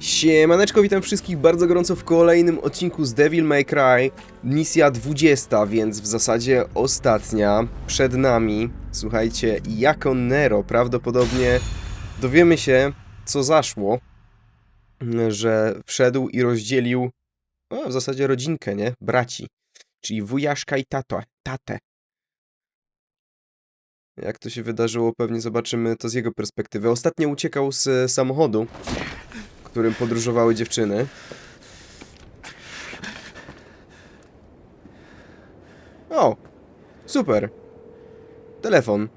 Siemaneczko, witam wszystkich bardzo gorąco w kolejnym odcinku z Devil May Cry. Misja 20, więc w zasadzie ostatnia. Przed nami, słuchajcie, jako Nero prawdopodobnie dowiemy się, co zaszło. Że wszedł i rozdzielił, no, w zasadzie rodzinkę, nie? Braci. Czyli wujaszka i tato, tatę. Jak to się wydarzyło, pewnie zobaczymy to z jego perspektywy. Ostatnio uciekał z samochodu, którym podróżowały dziewczyny. O! Super! Telefon.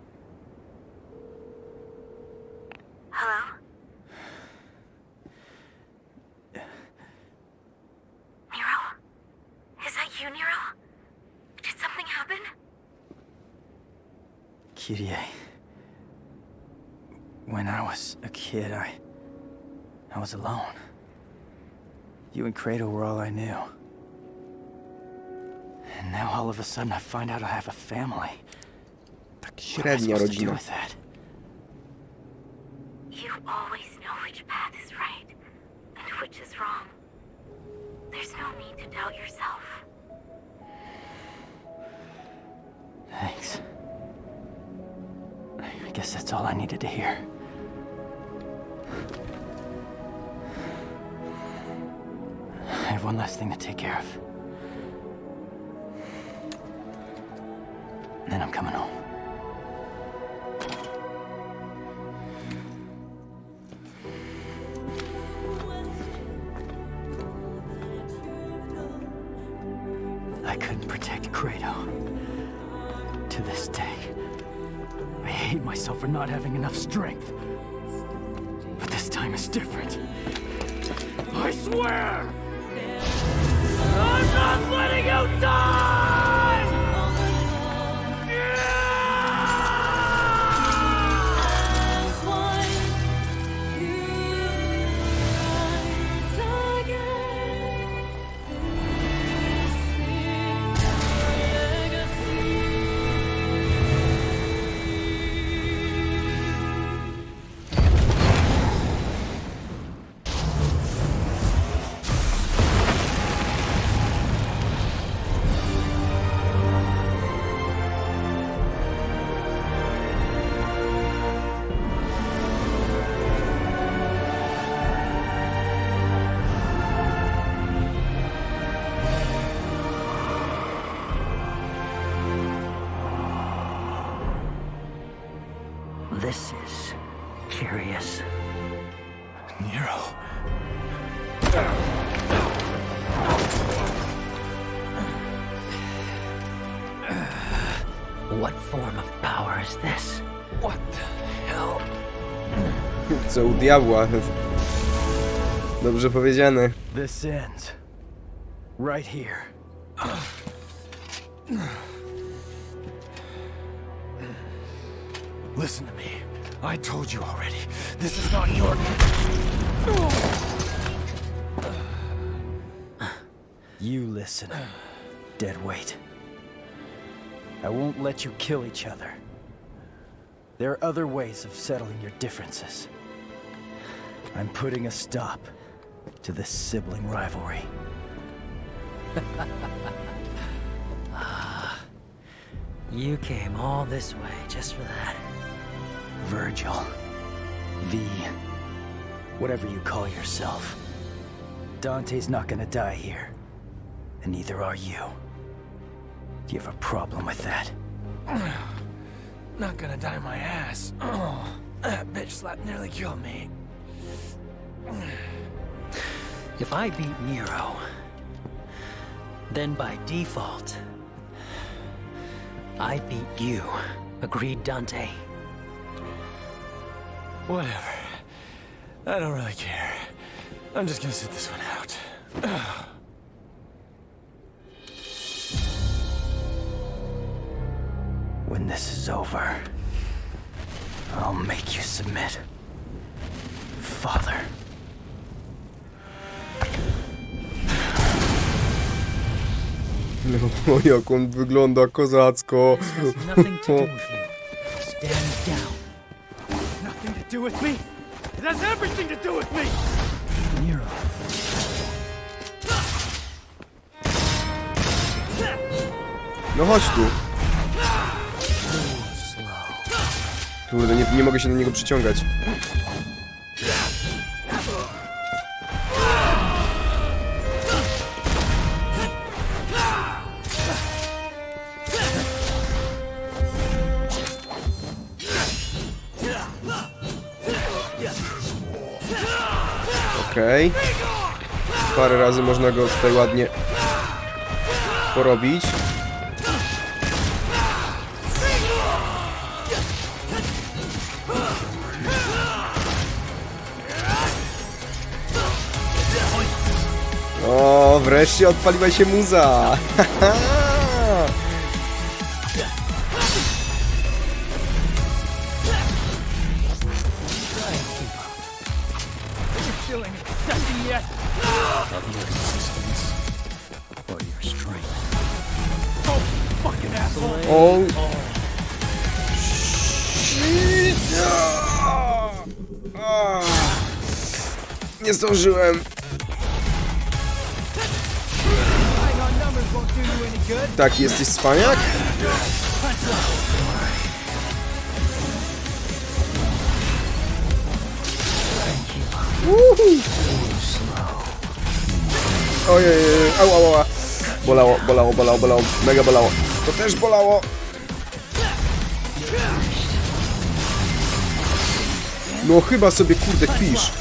Hello? Nero? Is that you, Nero? Did something happen? Kyrie. When I was a kid, I. I was alone. You and Kratos were all I knew. And now all of a sudden I find out I have a family. Tak What am I średnia supposed to do with that? You always know which path is right and which is wrong. There's no need to doubt yourself. Thanks. I guess that's all I needed to hear. Have one last thing to take care of. Then I'm coming home. I couldn't protect Kratos. To this day, I hate myself for not having enough strength. But this time is different. I swear! I'm not letting you die! Co u diabła. Dobrze powiedziane. This ends. Right here. Listen to me. I told you already. This is not your. You listen, dead weight. I won't let you kill each other. There are other ways of settling your differences. I'm putting a stop to this sibling rivalry. You came all this way just for that. Virgil. V. Whatever you call yourself. Dante's not gonna die here. And neither are you. Do you have a problem with that? Not gonna die my ass. Oh, that bitch slap nearly killed me. If I beat Nero, then by default, I beat you. Agreed, Dante? Whatever. I don't really care. I'm just gonna sit this one out. When this is over, I'll make you submit. Father. No jak on wygląda kozacko. No chodź tu. Kurde, nie, nie mogę się do niego przyciągać. Okej. Parę razy można go tutaj ładnie porobić. O, wreszcie odpaliła się muza! you any good. Tak, jesteś spaniak? Uhu. Ojej, au, au, au. Bolało, bolało, bolało, bolało, mega bolało. To też bolało. No chyba sobie kurde kpisz.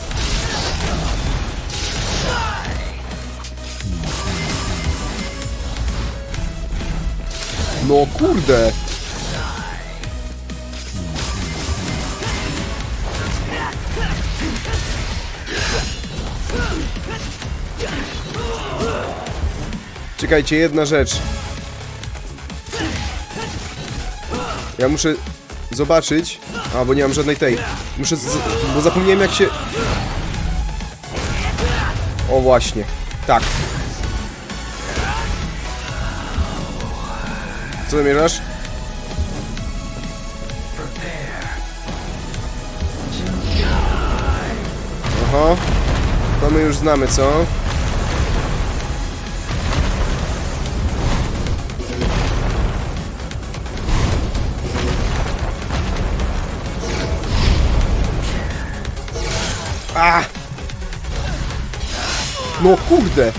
No kurde. Czekajcie, jedna rzecz. Ja muszę zobaczyć. A, bo nie mam żadnej tej. Muszę. Bo zapomniałem jak się. O, właśnie. Tak. Co zamierzasz? Aha. To my już znamy, co? No kurde!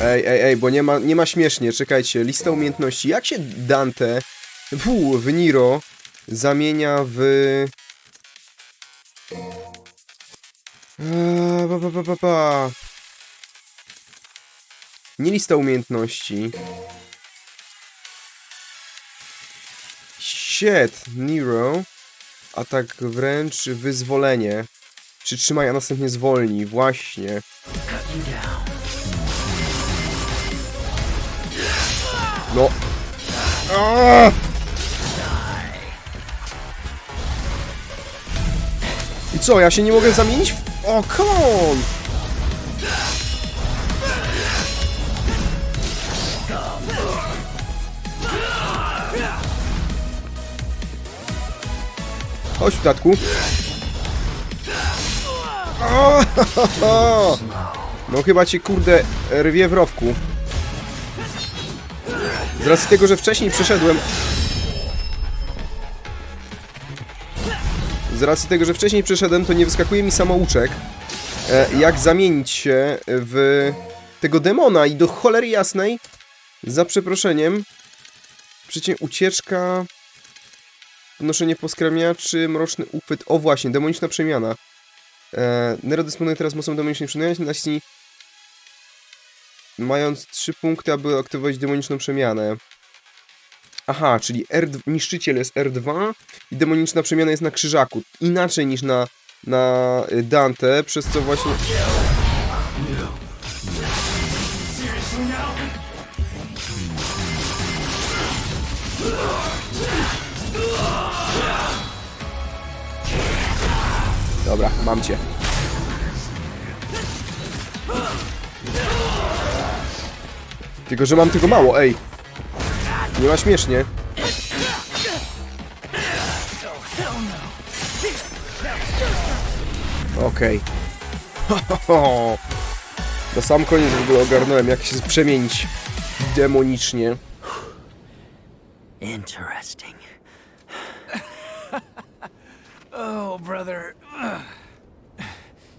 Ej, ej, ej, bo nie ma, nie ma śmiesznie, czekajcie, lista umiejętności. Jak się Dante w, w Niro zamienia w... Eee, pa, pa, pa, pa, pa. Nie lista umiejętności. Shit, Nero. Atak wręcz, wyzwolenie. Przytrzymaj, a następnie zwolnij. Właśnie. No. Aaaa! I co, ja się nie mogę zamienić. O, come on! Chodź, tatku. No chyba cię, kurde, rwie w rowku. Z racji tego, że wcześniej przeszedłem... Z racji tego, że wcześniej przeszedłem, to nie wyskakuje mi samouczek, e, jak zamienić się w tego demona i do cholery jasnej, za przeproszeniem, przecie ucieczka, podnoszenie poskramiaczy, mroczny uchwyt, o właśnie, demoniczna przemiana. E, Nero dysponuje teraz mocą demonicznej przemiany, mając 3 punkty, aby aktywować demoniczną przemianę. Aha, czyli R2, niszczyciel jest R2 i demoniczna przemiana jest na krzyżaku. Inaczej niż na, na y, Dante, przez co właśnie... Dobra, mam cię. Tylko, że mam tego mało, ej. Nie ma śmiesznie. Okej. Okay. Na sam koniec w ogóle ogarnąłem, jak się przemienić demonicznie. Interesting. Oh, brother.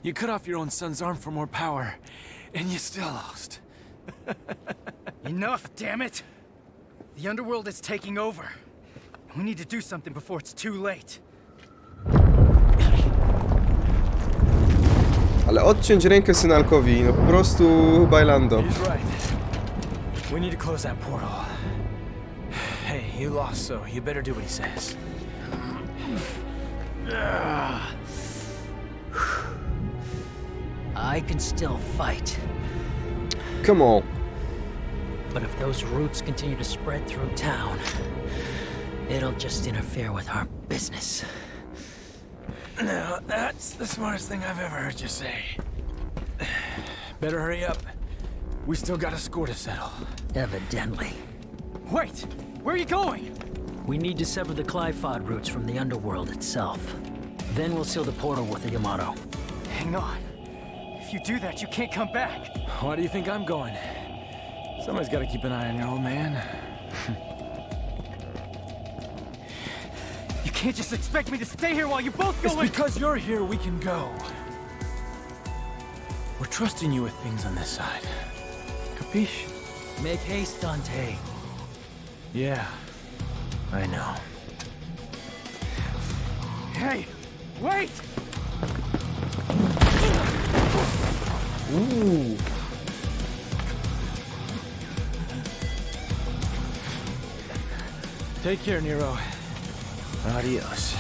Ugh. You cut off your own son's arm for more power, and you still lost. Enough, damn it! The underworld is taking over. We need to do something before it's too late. Ale odciąć rękę synalkowi, no po prostu bailando. He's right. We need to close that portal. Hey, you lost, so you better do what he says. I can still fight, Come on. but if those roots continue to spread through town, it'll just interfere with our business. Now, that's the smartest thing I've ever heard you say. Better hurry up. We still got a score to settle. Evidently. Wait! Where are you going? We need to sever the Clifod roots from the underworld itself. Then we'll seal the portal with the Yamato. Hang on. If you do that, you can't come back. Why do you think I'm going? Somebody's got to keep an eye on your old man. You can't just expect me to stay here while you both go It's in- because you're here we can go. We're trusting you with things on this side. Capiche? Make haste, Dante. Yeah, I know. Hey! Wait! Uuu. Take care, Nero. Adios.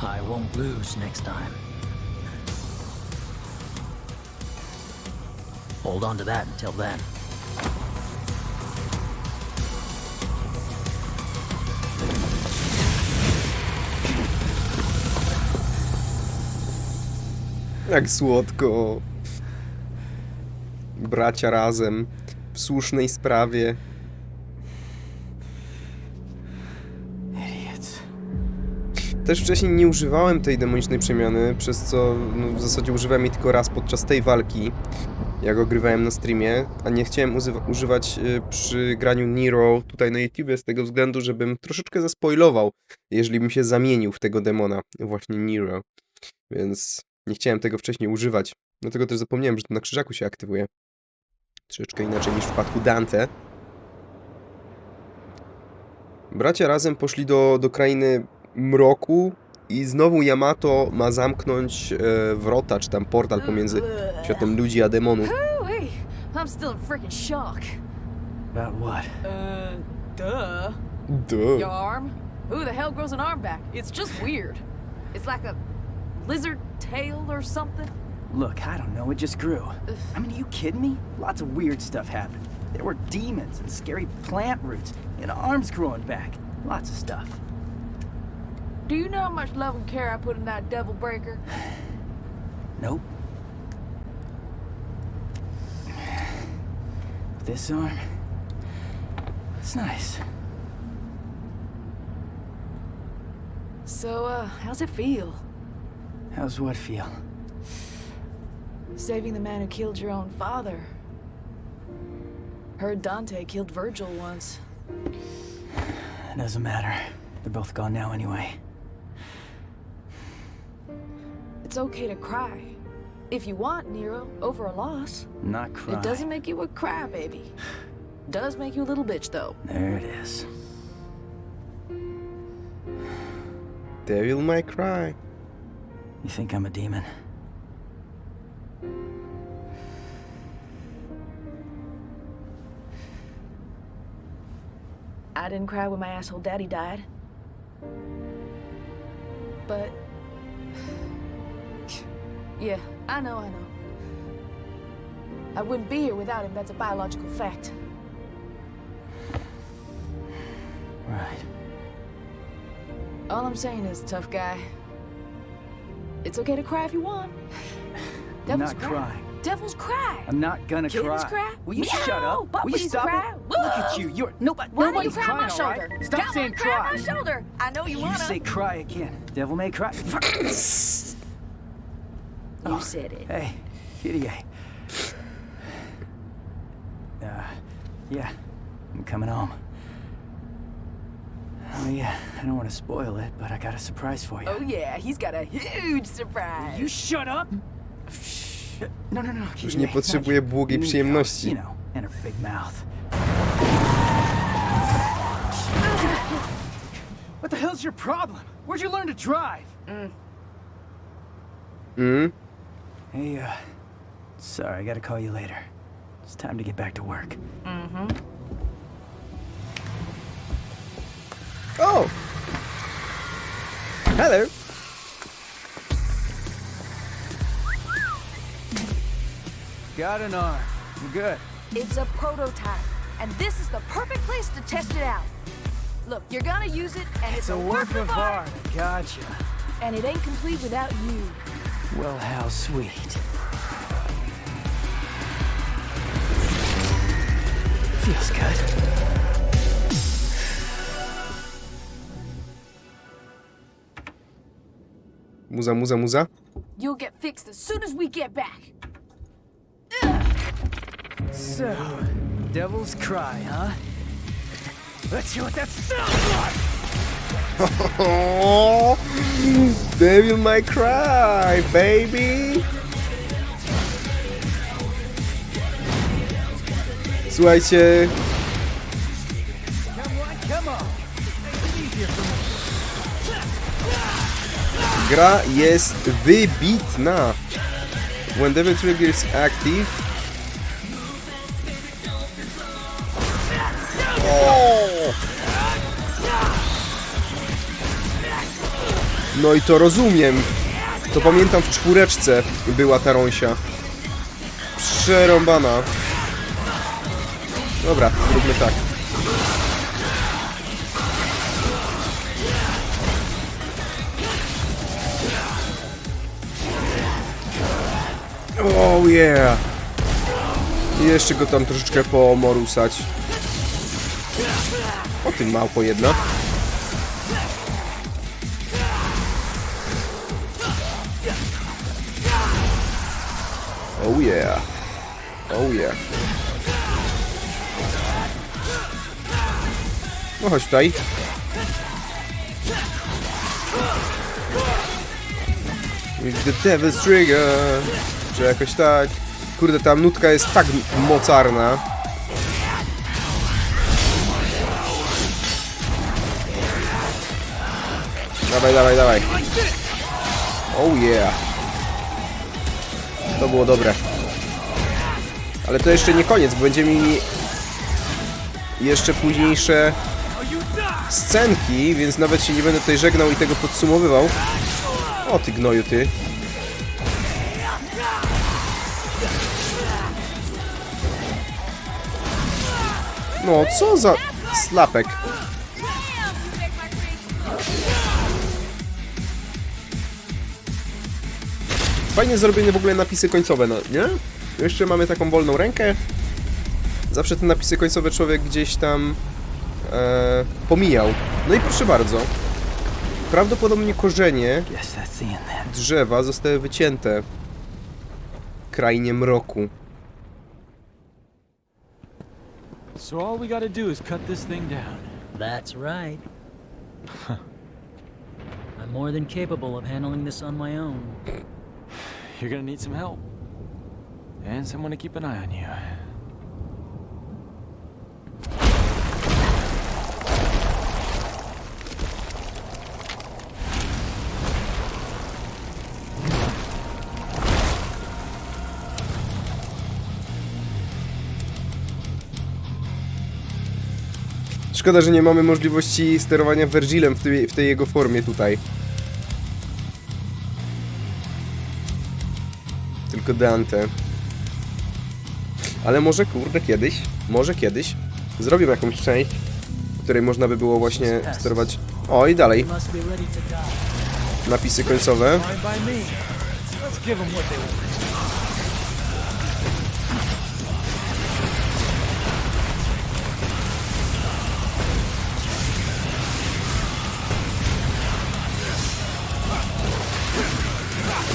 I won't lose next time. Hold on to that until then. Jak słodko. Bracia razem. W słusznej sprawie. Też wcześniej nie używałem tej demonicznej przemiany, przez co no, w zasadzie używałem jej tylko raz podczas tej walki, jak ogrywałem na streamie, a nie chciałem używać y, przy graniu Nero tutaj na YouTube z tego względu, żebym troszeczkę zaspoilował, jeżeli bym się zamienił w tego demona, właśnie Nero. Więc nie chciałem tego wcześniej używać. Dlatego też zapomniałem, że to na krzyżaku się aktywuje. Troszeczkę inaczej niż w przypadku Dante. Bracia razem poszli do, do krainy mroku i znowu Yamato ma zamknąć e, wrota, czy tam portal pomiędzy światem ludzi a demonów. Hey, I'm still in freaking shock. About what? Uh, duh. Duh. Your arm? Who the hell grows an arm back? It's just weird. It's like a lizard tail or something. Look, I don't know, it just grew. I mean, are you kidding me? Lots of weird stuff happened. There were demons and scary plant roots, and arms growing back. Lots of stuff. Do you know how much love and care I put in that devil breaker? Nope. This arm? It's nice. So, uh, how's it feel? How's what feel? Saving the man who killed your own father. Heard Dante killed Virgil once. It doesn't matter. They're both gone now anyway. It's okay to cry. If you want, Nero, over a loss. Not cry. It doesn't make you a crybaby. Does make you a little bitch, though. There it is. Devil May Cry. You think I'm a demon? I didn't cry when my asshole daddy died. But. Yeah, I know, I know. I wouldn't be here without him, that's a biological fact. Right. All I'm saying is, tough guy. It's okay to cry if you want. Devils Not cry. crying. Devils cry. I'm not gonna Kittens cry. cry? Will you Meow. shut up? Will you Puppies stop cry? it? Look at you. You're nobody. Why do you nobody's cry on my crying, all right? shoulder? Stop Come saying cry on my shoulder. I know you You wanna. say cry again. Devil may cry. You said it. Hey, kitty. Uh, yeah, I'm coming home. Oh yeah, I don't want to spoil it, but I got a surprise for you. Oh yeah, he's got a huge surprise. You shut up! No, no, no. Już kitty, nie not potrzebuję you. błogiej Me, przyjemności. You know, and her big mouth. What the hell's your problem? Where'd you learn to drive? Mm? Hey, uh, sorry, I gotta call you later. It's time to get back to work. Oh. O! Hello! Got an arm. I'm good. It's a prototype, and this is the perfect place to test it out. Look, you're gonna use it, and it's, It's a work of art. Gotcha. and it ain't complete without you. Well, how sweet. Feels good. Muza, muza, muza. You'll get fixed as soon as we get back. So, devil's cry, huh? Let's hear what that sounds like! Devil May Cry, baby! Słuchajcie, gra jest wybitna. When Devil Trigger is active... No i to rozumiem. To pamiętam w czwóreczce była ta rąsia. Przerąbana. Dobra, zróbmy tak. Oh yeah! I jeszcze go tam troszeczkę pomorusać. O tym małpo jedna. Oh yeah. Oh yeah. No chodź tutaj. With the devil's trigger. Czy jakoś tak. Kurde, ta nutka jest tak mocarna. Dawaj, dawaj, dawaj. Oh yeah. To było dobre. Ale to jeszcze nie koniec, bo będziemy mieli jeszcze późniejsze scenki, więc nawet się nie będę tutaj żegnał i tego podsumowywał. O ty gnoju, ty. No, co za slapek. Fajnie zrobione w ogóle napisy końcowe, no, nie? Jeszcze mamy taką wolną rękę. Zawsze te napisy końcowe człowiek gdzieś tam e, pomijał. No i proszę bardzo. Prawdopodobnie korzenie drzewa zostały wycięte. Krainie mroku. So all we gotta do is cut this thing down. That's right. I'm more than capable of handling this on my own. You're gonna need some help. And someone to keep an eye on you. Szkoda, że nie mamy możliwości sterowania Virgilem w tej, w tej jego formie tutaj. Tylko Dante. Ale może, kurde, kiedyś, może kiedyś zrobię jakąś część, w której można by było właśnie sterować... O, i dalej. Napisy końcowe.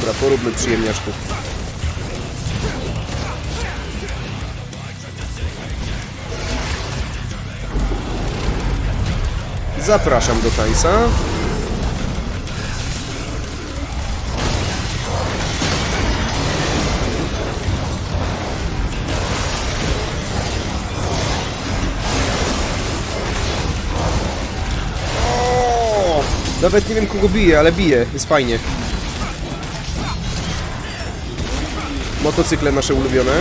Dobra, poróbmy przyjemniaczków. Zapraszam do tańca. Nawet nie wiem kogo bije, ale bije. Jest fajnie. Motocykle nasze ulubione.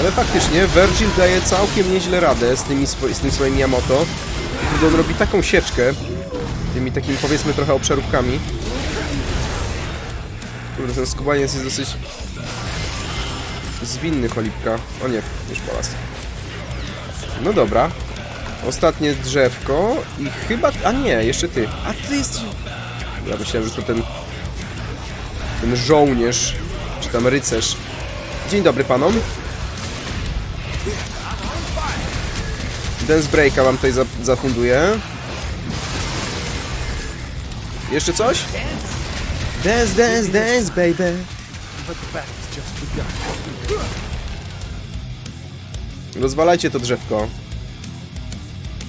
Ale faktycznie Virgil daje całkiem nieźle radę z, tymi z tym swoim. Gdy on robi taką sieczkę, tymi takimi powiedzmy trochę obszarówkami. Kurde, ten skubaniec jest dosyć zwinny cholipka. O nie, już po raz. No dobra. Ostatnie drzewko i chyba... A nie, jeszcze ty. A ty jesteś... Ja myślałem, że to ten... Ten żołnierz, czy tam rycerz. Dzień dobry panom. Dance Breaka wam tutaj za zafunduję. Jeszcze coś? Dance, dance, dance, baby. Rozwalajcie to drzewko.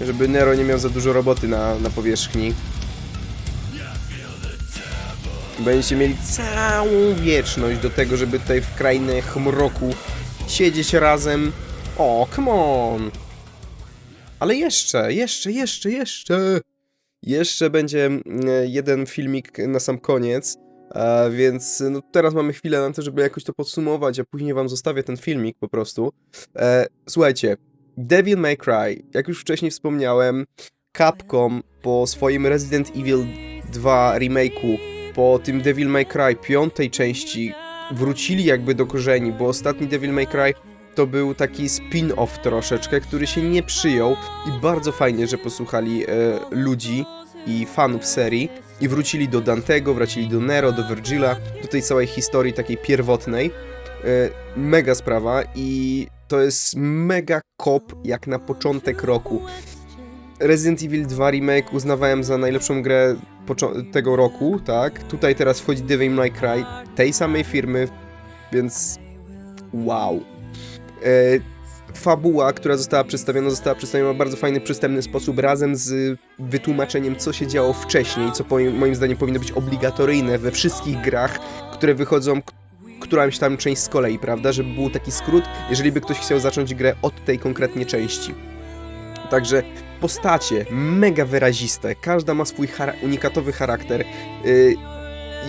Żeby Nero nie miał za dużo roboty na, na powierzchni. Będziecie mieli całą wieczność do tego, żeby tutaj w krainach mroku siedzieć razem. O, come on! Ale jeszcze, jeszcze, jeszcze, jeszcze! Jeszcze będzie mm, jeden filmik na sam koniec, e, więc no, teraz mamy chwilę na to, żeby jakoś to podsumować, a później wam zostawię ten filmik po prostu. E, słuchajcie, Devil May Cry, jak już wcześniej wspomniałem, Capcom po swoim Resident Evil 2 remake'u, po tym Devil May Cry piątej części wrócili jakby do korzeni, bo ostatni Devil May Cry to był taki spin-off troszeczkę, który się nie przyjął i bardzo fajnie, że posłuchali e, ludzi i fanów serii i wrócili do Dantego, wrócili do Nero, do Virgila, do tej całej historii takiej pierwotnej. E, mega sprawa i to jest mega kop jak na początek roku. Resident Evil 2 Remake uznawałem za najlepszą grę tego roku, tak? Tutaj teraz wchodzi Devil May Cry tej samej firmy, więc wow. E, fabuła, która została przedstawiona, została przedstawiona w bardzo fajny, przystępny sposób, razem z wytłumaczeniem, co się działo wcześniej, co moim zdaniem powinno być obligatoryjne we wszystkich grach, które wychodzą, któraś tam część z kolei, prawda? Żeby był taki skrót, jeżeli by ktoś chciał zacząć grę od tej konkretnie części. Także postacie mega wyraziste, każda ma swój chara- unikatowy charakter, y,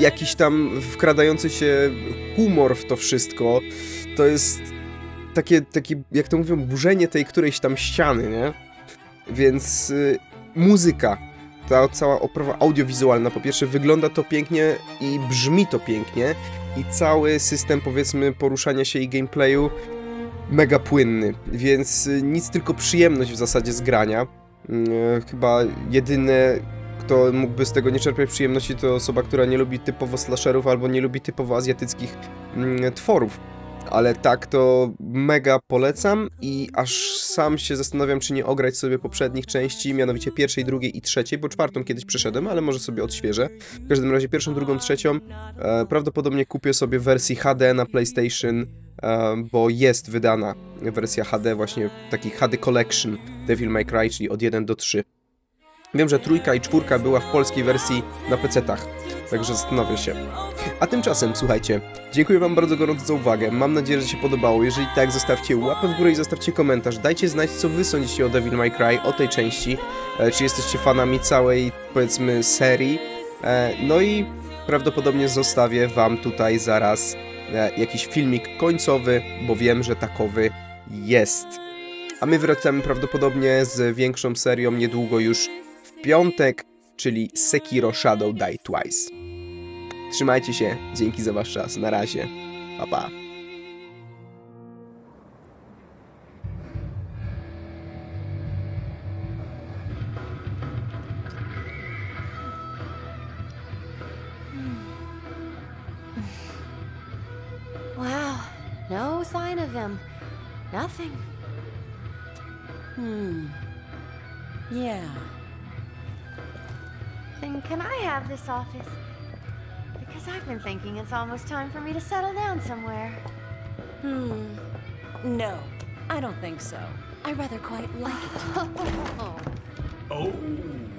jakiś tam wkradający się humor w to wszystko. To jest takie, takie, jak to mówią, burzenie tej którejś tam ściany, nie? Więc y, muzyka, ta cała oprawa audiowizualna, po pierwsze wygląda to pięknie i brzmi to pięknie i cały system, powiedzmy, poruszania się i gameplayu mega płynny, więc y, nic tylko przyjemność w zasadzie z grania. Y, chyba jedyne, kto mógłby z tego nie czerpać przyjemności, to osoba, która nie lubi typowo slasherów albo nie lubi typowo azjatyckich mm, tworów. Ale tak, to mega polecam i aż sam się zastanawiam, czy nie ograć sobie poprzednich części, mianowicie pierwszej, drugiej i trzeciej, bo czwartą kiedyś przeszedłem, ale może sobie odświeżę. W każdym razie pierwszą, drugą, trzecią e, prawdopodobnie kupię sobie w wersji HD na PlayStation, e, bo jest wydana wersja HD, właśnie taki HD Collection Devil May Cry, czyli od 1 do 3. Wiem, że trójka i czwórka była w polskiej wersji na PC-tach, także zastanowię się. A tymczasem, słuchajcie, dziękuję wam bardzo gorąco za uwagę, mam nadzieję, że się podobało. Jeżeli tak, zostawcie łapę w górę i zostawcie komentarz. Dajcie znać, co wy sądzicie o Devil May Cry, o tej części, e, czy jesteście fanami całej, powiedzmy, serii. E, no i prawdopodobnie zostawię wam tutaj zaraz e, jakiś filmik końcowy, bo wiem, że takowy jest. A my wracamy prawdopodobnie z większą serią niedługo już w piątek, czyli Sekiro Shadow Die Twice. Trzymajcie się, dzięki za wasz czas, na razie, pa pa. Wow, no sign of him. Nothing. Hmm. Yeah. Then can I have this office? Because I've been thinking it's almost time for me to settle down somewhere. Hmm. No, I don't think so. I rather quite like it. Oh,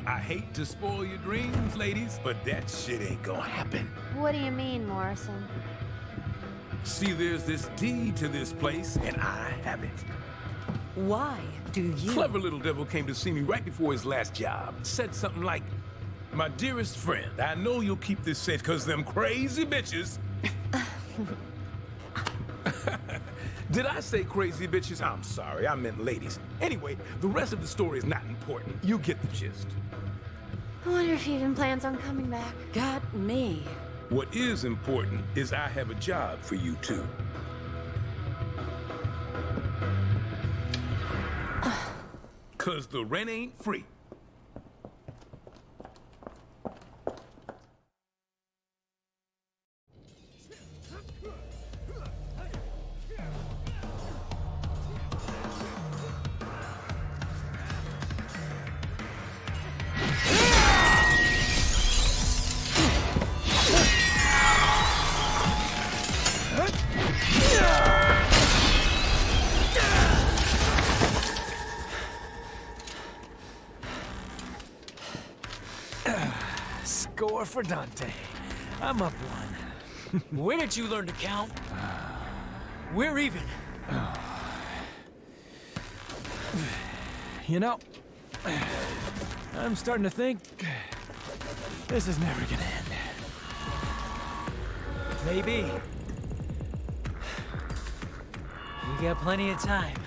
I hate to spoil your dreams, ladies, but that shit ain't gonna happen. what do you mean, Morrison? See, there's this deed to this place, and I have it. Why do you? Clever little devil came to see me right before his last job. Said something like, My dearest friend, I know you'll keep this safe because them crazy bitches. Did I say crazy bitches? I'm sorry, I meant ladies. Anyway, the rest of the story is not important. You get the gist. I wonder if he even plans on coming back. Got me. What is important is I have a job for you two. Cause the rent ain't free. For Dante. I'm up one. When did you learn to count? We're even. You know, I'm starting to think this is never gonna end. Maybe. We got plenty of time.